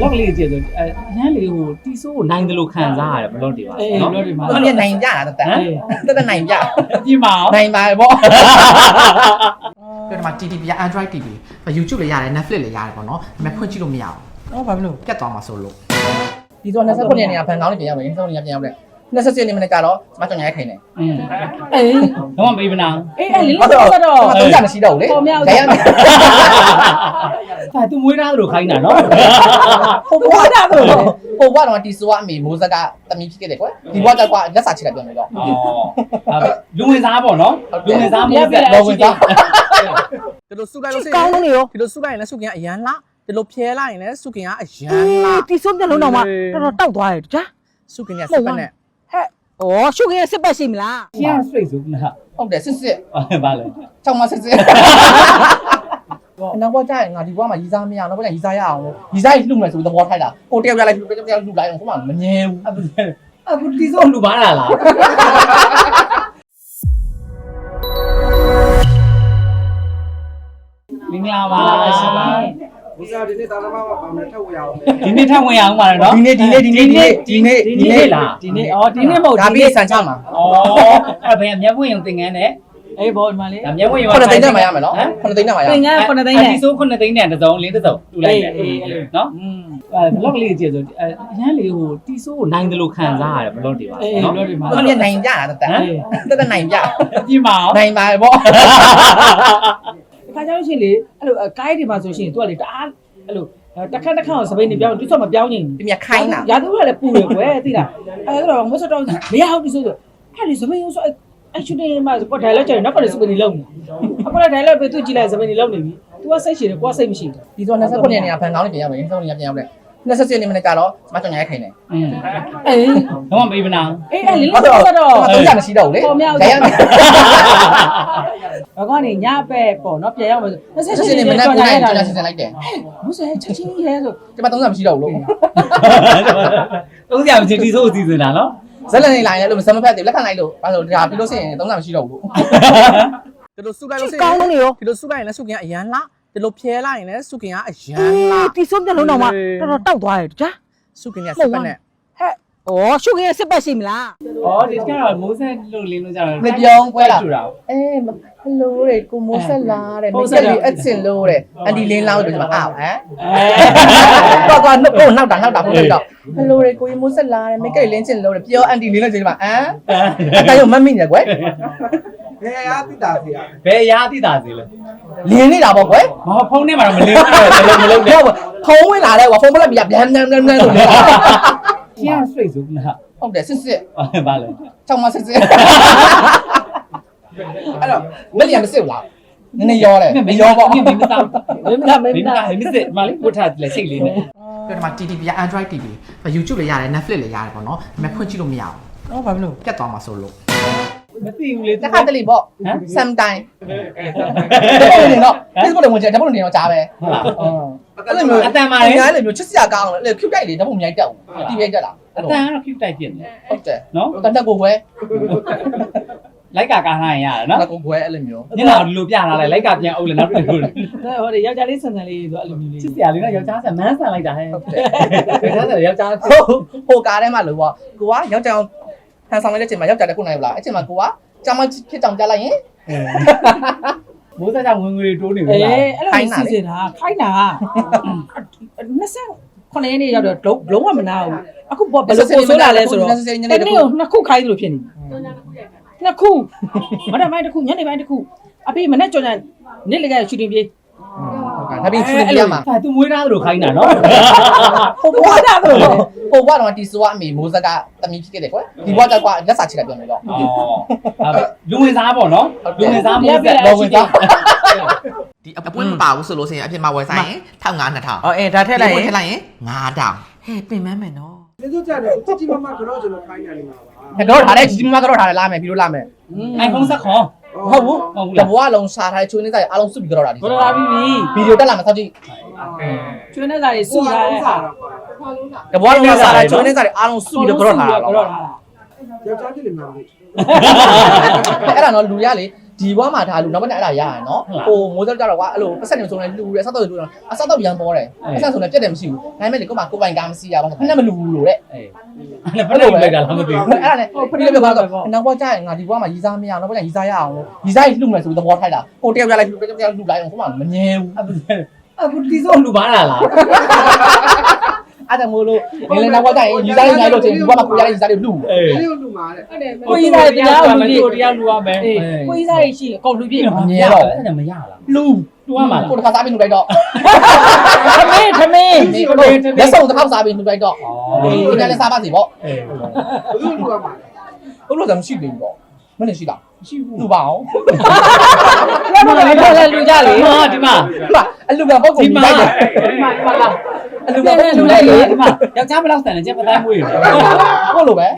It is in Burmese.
လောက်ကလေးကြည့်ဆိုအဲရမ်းလေးဟိုတီဆိုးကိုနိုင်တယ်လို့ခံစားရတယ်ဘလော့တွေပါအေးနော်လို့ဒီမှာသူကနိုင်ကြတာတက်တက်တက်တက်နိုင်ကြပြင်ပါအောင် နိုင်ပါပေါ့ဒီမှာ TTV က Android TV YouTube လည်းရတယ် Netflix လည်းရတယ်ပေါ့နော်ဒါပေမဲ့ဖွင့်ကြည့်လို့မရဘူးဟောဘာဖြစ်လို့ပြတ်သွားမှာဆိုလို့ဒီတော့29ရက်နေ့ကဘန်ကောင်းနေပြန်ရောက်မယ်29ရက်ပြန်ရောက်တယ် 27နှစ်မိနစ်ကတော့ကျမကြောင်ရိုက်ခိုင်းတယ်အေးတော့မပေးမနာအေးအဲ့လေးဟုတ်တော့တော့တော့တော့ကြာမရှိတော့ဘူးလေပေါ်မြောက်ရိုက်ရမယ်ဟာ तू မွေးသားတို့ခိုင်းတာနော်ပုံပွားတာတို့ပုံပွားတော့တီဆိုကအမေမိုးဆက်ကတမီးဖြစ်ခဲ့တယ်ကွဒီဘွားတော့ကလက်စာချစ်လိုက်ပြန်ပြီတော့ဩလူဝင်စားပေါ့နော်လူဝင်စားမိုးဆက်လူဝင်စားဒီလိုစုလိုက်လို့စိတ်ကောင်းနေရောဒီလိုစုလိုက်ရင်လည်းစုခင်ကအရန်လားဒီလိုဖြဲလိုက်ရင်လည်းစုခင်ကအရန်လားတီဆိုမျက်လုံးတော့မှတော်တော်တောက်သွားတယ်ကြာစုခင်ကစက်ပတ်နဲ့ ဩရှုပ်ကင်းစစ်ပတ်ရှိမလားကျန်စရိတ်ဆိုလားဟုတ်တယ်စစ်စစ်ဘာလဲချောင်းမစစ်စစ်နောက်ဘွားကျရင်ငါဒီဘွားမှာရီစားမရအောင်နောက်ဘွားကျရီစားရအောင်လို့ရီစားရင်လှုပ်မယ်ဆိုပြီးသဘောထိုက်တာကိုတယောက်ရလိုက်တယောက်လှုပ်လိုက်အောင်ကိုမှမငြင်းဘူးအခုတီဆိုလူပါလာလားမင်္ဂလာပါရှင်ပါ ဒီစားဒီနေ့တာသမားမှာဗာမယ်ထပ်ဝရအောင်ဒီနေ့ထပ်ဝင်အောင်ပါတော့ဒီနေ့ဒီနေ့ဒီနေ့ဒီနေ့ဒီနေ့ဒီနေ့လားဒီနေ့ဩဒီနေ့မဟုတ်ဒါပြီးဆန်ချမှာဩအဲ့ဘယ်မျက်ပွင့်ရုံသင်ငန်းနဲ့အေးဘောဒီမှာလေဒါမျက်ပွင့်ရုံခုနသိန်းနဲ့မှရမယ်နော်ခုနသိန်းနဲ့မှရသမယ်င်္ကန်း9သိန်းနဲ့ဒီဆို9သိန်းနဲ့တစ်စုံလေးတစ်စုံတူလိုက်တယ်နော်อืมအဲဘလော့လေးကြည့်ဆိုအဲရမ်းလေးဟိုတီဆိုးကိုနိုင်တယ်လို့ခံစားရတယ်ဘလော့တွေပါအေးနော်လို့ဒီမှာသူကနိုင်ကြတာတက်တက်တက်တက်နိုင်ကြပြင်ပါအောင်နိုင်ပါပေါ့ခါ ကြောင့်ရှင်လေအဲ့လိုကိုင်းဒီမှာဆိုရှင်သူကလေတအားအဲ့လိုတခက်တခက်အောင်စပိန်နေပြောင်းသူ့ဆော့မပြောင်းနေဒီမြခိုင်းတာရာသူကလည်းပူရကွယ်သိလားအဲ့တော့မစတော့မရဟုတ်ဒီဆိုဆိုအဲ့ဒီစပိန်ဆိုအဲ့ရှူနေမှာပေါ်ထိုင်လောက်ကျရင်နောက်ကလည်းစပိန်နေလုံးနေအခုလည်းထိုင်လောက်ပဲသူကြည့်လိုက်စပိန်နေလုံးနေပြီ तू ကစိတ်ရှိတယ်ကိုကစိတ်မရှိဘူးဒီတော့29ရက်နေ့ကဘန်ကောင်းနေပြန်ရောက်မယ်29ရက်ပြန်ရောက်တယ် 27ရက်နေ့မနေ့ကတော့ကျမကြောင်ရိုက်ခိုင်တယ်อืมအေးတော့မပေးမနာအေးအဲ့လေးလေးဆက်တော့300မရှိတော့ဘူးလေပေါ်မြောက်ရရမယ်ဘာကနေညပဲပေါ့နော်ပြန်ရောက်မယ်ဆို27ရက်နေ့မနေ့ကနိုင်ကျန်ဆင်လိုက်တယ်မစဲချက်ချင်းရဲဆိုကျမ300မရှိတော့ဘူးလို့30မချင်တီဆိုးအစီအစဉ်တာနော်ဇက်လက်နေလိုက်လဲလို့စမဖက်တယ်လက်ခံလိုက်လို့ဘာလို့ဒါပြီးလို့ရှိရင်300မရှိတော့ဘူးလို့ဒီလိုစုလိုက်လို့စိတ်ကောင်းနေရောဒီလိုစုလိုက်ရင်လည်းစုကင်ကအရန်လာ ဒီလိုဖြဲလိုက်ရင်လည်းစုကင်ကအရန်လာတီစုံမျက်လုံးတော့မှတော်တော်တောက်သွားတယ်ကြာစုကင်ကစပတ်နဲ့ဟဲ့ဩရှုပ်ကင်းစစ်ပတ်ရှိမလားဩဒီကတော့မိုးဆက်လို့လင်းလို့ကြတော့မပြောင်းပွဲလာတူတာအေးဟယ်လိုတဲ့ကိုမိုးဆက်လာတဲ့မိတ်ကလေးအချင်လို့တဲ့အန်ဒီလင်းလောင်းလို့ဒီမှာအောက်ဟမ်တော့တော့ကိုနောက်တာနောက်တာဟုတ်တယ်တော့ဟယ်လိုရေကိုရီမိုးဆက်လာတယ်မိတ်ကလေးလင်းချင်လို့တယ်ပြောအန်တီလင်းလို့ချိန်မှာအမ်အတိုင်းရောမမိညာကွယ် ဘယ်အားတိတာစီရဘယ်ရာတိတာစီလဲလင်းနေတာပေါ့ကွယ်မဖုန်းထဲမှာတော့မလင်းဘူးမလုံးမလုံးနဲ့ဟုတ်ဖုံးဝင်လာတယ်ကွာဖုံးပလက်ပြဗျမ်ဗျမ်ဗျမ်ဗျမ်လို့နေတာကျန်စရိတ်ဆိုလားဟုတ်တယ်စစ်စစ်ဘာလဲချောင်းမစစ်စစ်အဲ့တော့မလျံမစစ်ဘူးလားနည်းနည်းရောတယ်မရောပေါ့မင်းမသားမင်းမလားမမင်းင်းမလားသားမစ်စစ်မလေးဝတ်ထားလက်စိတ်လေးနဲ့ဒီမှာ TTV က Android TV YouTube လည်းရတယ် Netflix လည်းရတယ်ပေါ့နော်ဒါပေမဲ့ဖွင့်ကြည့်လို့မရဘူးဟောဘာဖြစ်လို့ပြတ်သွားမှာဆိုလို့ မသိဘူးလေ တစ်ခါတလေပေါ့ ဟမ် sometime ဒီလိုနေတော့ Facebook လည်းဝင်ကြတယ်ဓာတ်ပုံတွေတော့ကြားပဲဟုတ်လားအဲ့လိုမျိုးအတန်ပါလေအများလည်းမျိုးချစ်စရာကောင်းတယ်ဖြူတိုက်လေဓာတ်ပုံမြိုက်တက်ဘူးတီးရိုက်တက်လားအတန်ကတော့ cute တိုက်ဖြစ်နေဟုတ်တယ်နော်တန်တက်ကိုခွဲလိုက်ကာကားထားရင်ရတယ်နော်တက်ကိုခွဲအဲ့လိုမျိုးညလာဒီလိုပြထားလိုက်လိုက်ကာပြန်အုပ်လေနောက်တစ်ခုဟိုဒီယောက်ျားလေးဆန်ဆန်လေးဆိုအဲ့လိုမျိုးလေးချစ်စရာလေးတော့ယောက်ျားဆန်မန်းဆန်လိုက်တာဟဲ့ဟုတ်တယ်ယောက်ျားဆန်ယောက်ျားဟိုဟိုကားထဲမှာလို့ပေါ့ကိုကယောက်ျားဟ န်ဆောင်လိုက်တဲ့အချိန်မှာယောက်ျားတက်ခုနိုင်ဘူးလားအဲ့ချိန်မှာကိုကကြောင်မဖြစ်ကြောင်ကြားလိုက်ရင်မိုးစားကြောင့်ဝင်ငွေတိုးနေပြီအေးလားအဲ့လိုစီစဉ်တာခိုင်းတာ29ရက်နေ့ရောက်တော့လုံးဝမနာဘူးအခုဘယ်လိုပို့ဆိုးလာလဲဆိုတော့ညတနေနေ့တကိုခုနှစ်ခုခိုင်းလို့ဖြစ်နေနှစ်ခုမနက်ပိုင်းတစ်ခုညနေပိုင်းတစ်ခုအဖေမနေ့ကြော်ကြနေ့လေကရှူတင်ပြေး ဒါပြီးဖူးပြမှာဒါသူမွေးသားသလိုခိုင်းတာနော်ဟိုဘွားတာလို့ဟိုဘွားတော့တီဆိုကအမေမိုးစကတမီးဖြစ်ခဲ့တယ်ကွယ်ဒီဘွားကကွာလက်စာချစ်လိုက်ပြန်ပြီတော့အော်လူဝင်စားပေါ့နော်လူဝင်စားမိုးဆက်လောဝင်သားဒီအပွင့်မပါဘူးဆိုလို့ရှိရင်အပြင်မှာဝယ်ဆိုင်ရင်1500 2000အော်အေးဒါထက်လိုက်ရင်ထည့်လိုက်ရင်9000ဟဲ့ပင်မမယ်နော်ဒီလိုကြတယ်ကြည့်ကြည့်မမကတော့ကျွန်တော်ခိုင်းနေနေမှာပါတော့ထားတယ်ကြီးမကတော့ထားတယ်လာမယ်ပြီးလို့လာမယ်အိုင်ဖုန်းဆက်ခေါ် ဟုတ်ဘူးတဘွားလုံးစားထားတဲ့ချွေးနေစားအားလုံးစုပြီးကတော့တာဒီဘောလာပြီးပြီဗီဒီယိုတက်လာမှာစောက်ကြည့်ကျွေးနေစားတွေစုထားတဲ့ဟာတဘွားလုံးစားထားတဲ့ချွေးနေစားတွေအားလုံးစုပြီးတော့ကတော့ထားတာကတော့ထားတာယောက်ျားကြည့်နေမှာလေအဲ့ဒါတော့လူရလေ ဒီဘွားမှာထားလို့နောက်ဘက်နဲ့အဲ့ဒါရရနော်ဟိုမိုးစက်ကြတော့ကွာအဲ့လိုပတ်စက်နေဆိုလဲလူရဲဆောက်တော့လူတော့အဆောက်တော့ရန်ပေါ်တယ်ပတ်စက်ဆိုလဲပြက်တယ်မရှိဘူးဒါပေမဲ့ဒီကောမှာကိုပိုင်ကားမရှိရပါဘူးခဏမလူဘူးလို့တဲ့အေးအဲ့ဘယ်လိုလိုက်တာလားမသိဘူးအဲ့ဒါနဲ့ဟိုဖဒီလေးပြောတော့နောက်ဘက်ကျရင်ငါဒီဘွားမှာရီစားမရအောင်နောက်ဘက်ကရီစားရအောင်လို့ရီစားရင်လှုပ်မယ်ဆိုပြီးသဘောထိုက်တာဟိုတယောက်ကြလိုက်လှုပ်တယောက်ကြလှုပ်လိုက်အောင်ဆိုမှမငြင်းဘူးအခုတီဆိုလူပါလားလားအဲ့ဒါမို့လို့နေလေနောက်ဘက်ကျရင်ရီစားရင်ညာလို့ချင်းဒီဘွားမှာကိုရတဲ့ရီစားတွေလှုပ်အေးဒီလိုလူ မှာတဲ့ဟုတ်တယ်ကိုကြီးသားတရားလူကြီးကိုတရားလူရမယ်အေးကိုကြီးစားရရှိကောက်လူပြည့်မှာအဲ့ဒါမရလားလှုပ်တူရမှာလားကိုတခါစားပြီးလှုပ်လိုက်တော့သမင်းသမင်းဒီကိုလက်ဆောင်တစ်ခေါက်စားပြီးလှုပ်လိုက်တော့အေးဒီကလည်းစားပါစီပေါ့အေးဘယ်သူလူကမှာလဲဟုတ်လို့တော့မရှိသေးဘူးပေါ့မနဲ့ရှိတာမရှိဘူးလှုပ်ပါအောင်လက်မလည်းလည်းလူကြလေဒီမှာဒီမှာဒီမှာအလူကပုတ်ကုန်ဒီပြီးမှာလိုက်တယ်ဒီမှာဒီမှာလားအလူကပုတ်ကုန်ပြီးလိုက်တယ်ဒီမှာယောက်ျားဘယ်လောက်ဆန်လဲကျက်ပတိုင်းမွေးရဟုတ်လို့ပဲ